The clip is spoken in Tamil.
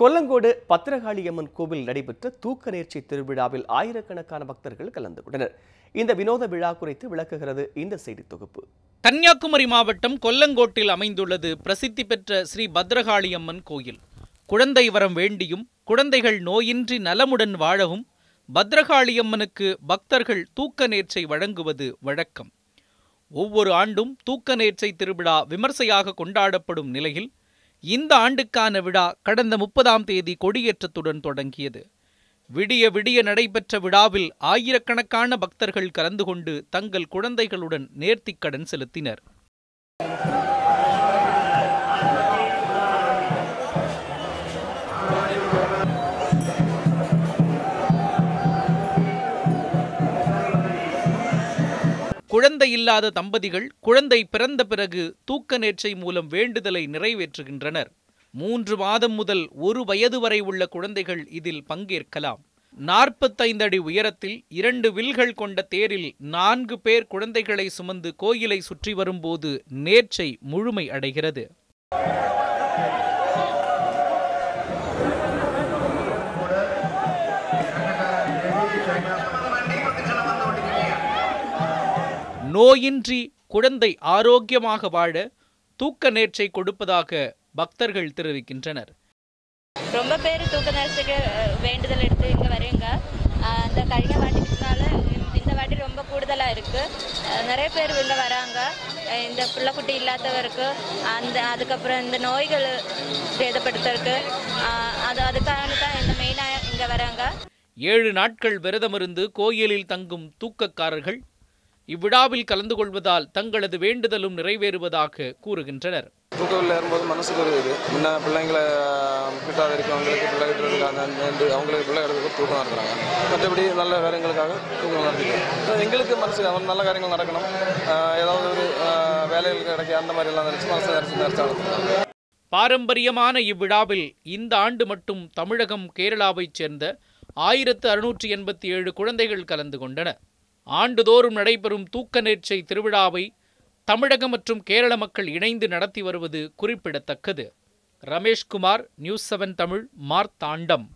கொல்லங்கோடு பத்திரகாளியம்மன் கோவில் நடைபெற்ற தூக்க நேர்ச்சி திருவிழாவில் ஆயிரக்கணக்கான பக்தர்கள் கலந்து கொண்டனர். இந்த வினோத விழா குறித்து விளக்குகிறது இந்த செய்தி தொகுப்பு. கன்னியாகுமரி மாவட்டம் கொல்லங்கோட்டில் அமைந்துள்ளது பிரசித்தி பெற்ற ஸ்ரீ பத்ரகாளியம்மன் கோயில். குழந்தை வரம் வேண்டியும் குழந்தைகள் நோயின்றி நலமுடன் வாழவும் பத்ரகாளியம்மனுக்கு பக்தர்கள் தூக்க நேர்ச்சை வழங்குவது வழக்கம். ஒவ்வொரு ஆண்டும் தூக்க நேர்ச்சை திருவிழா விமர்சையாக கொண்டாடப்படும் நிலையில் இந்த ஆண்டுக்கான விழா கடந்த முப்பதாம் தேதி கொடியேற்றத்துடன் தொடங்கியது. விடிய விடிய நடைபெற்ற விழாவில் ஆயிரக்கணக்கான பக்தர்கள் கலந்து கொண்டு தங்கள் குழந்தைகளுடன் நேர்த்திக்கடன் செலுத்தினர். குழந்தை இல்லாத தம்பதிகள் குழந்தை பிறந்த பிறகு தூக்க நேர்ச்சை மூலம் வேண்டுதலை நிறைவேற்றுகின்றனர். மூன்று மாதம் முதல் ஒரு வயது வரை உள்ள குழந்தைகள் இதில் பங்கேற்கலாம். நாற்பத்தைந்து அடி உயரத்தில் இரண்டு வில்கள் கொண்ட தேரில் நான்கு பேர் குழந்தைகளை சுமந்து கோயிலை சுற்றி வரும்போது நேர்ச்சை முழுமை அடைகிறது. நோயின்றி குழந்தை ஆரோக்கியமாக வாழ தூக்க நேர்ச்சை கொடுப்பதாக பக்தர்கள் தெரிவிக்கின்றனர். ரொம்ப பேர் தூக்க நேர்ச்சிக்கு வேண்டுதல் எடுத்து இங்கே வருவீங்க அந்த கழிஞ்ச வாட்டினால இந்த வாட்டி ரொம்ப கூடுதலாக இருக்குது நிறைய பேர் இங்கே வராங்க. இந்த பிள்ளைக்குட்டி இல்லாதவருக்கு அந்த அதுக்கப்புறம் இந்த நோய்கள் சேதப்படுத்துறதுக்கு அது அதுக்கான தான் இந்த மெயினாக இங்கே வராங்க. ஏழு நாட்கள் விரதமிருந்து கோயிலில் தங்கும் தூக்கக்காரர்கள் இவ்விழாவில் கலந்து கொள்வதால் தங்களது வேண்டுதலும் நிறைவேறுவதாக கூறுகின்றனர். தூக்கவில் ஏறும்போது மனசுக்கு ஒரு இது. முன்ன பிள்ளைங்களை கிட்டாத இருக்கவங்களுக்கு பிள்ளை கிட்ட அந்த அந்த அவங்களுக்கு பிள்ளை எடுத்து தூக்கம் இருக்கிறாங்க மற்றபடி நல்ல காரியங்களுக்காக தூக்கம் நடத்திக்கிறோம் எங்களுக்கு மனசு அவன் நல்ல காரியங்கள் நடக்கணும். ஏதாவது ஒரு வேலைகள் கிடைக்க அந்த மாதிரி எல்லாம் நினச்சி மனசு நினச்சி நினச்சி பாரம்பரியமான இவ்விழாவில் இந்த ஆண்டு மட்டும் தமிழகம் கேரளாவைச் சேர்ந்த ஆயிரத்து அறுநூற்றி எண்பத்தி ஏழு குழந்தைகள் கலந்து கொண்டன ஆண்டுதோறும் நடைபெறும் தூக்க நேர்ச்சை திருவிழாவை தமிழக மற்றும் கேரள மக்கள் இணைந்து நடத்தி வருவது குறிப்பிடத்தக்கது. Rameshkumar news seven Tamil Marthandam.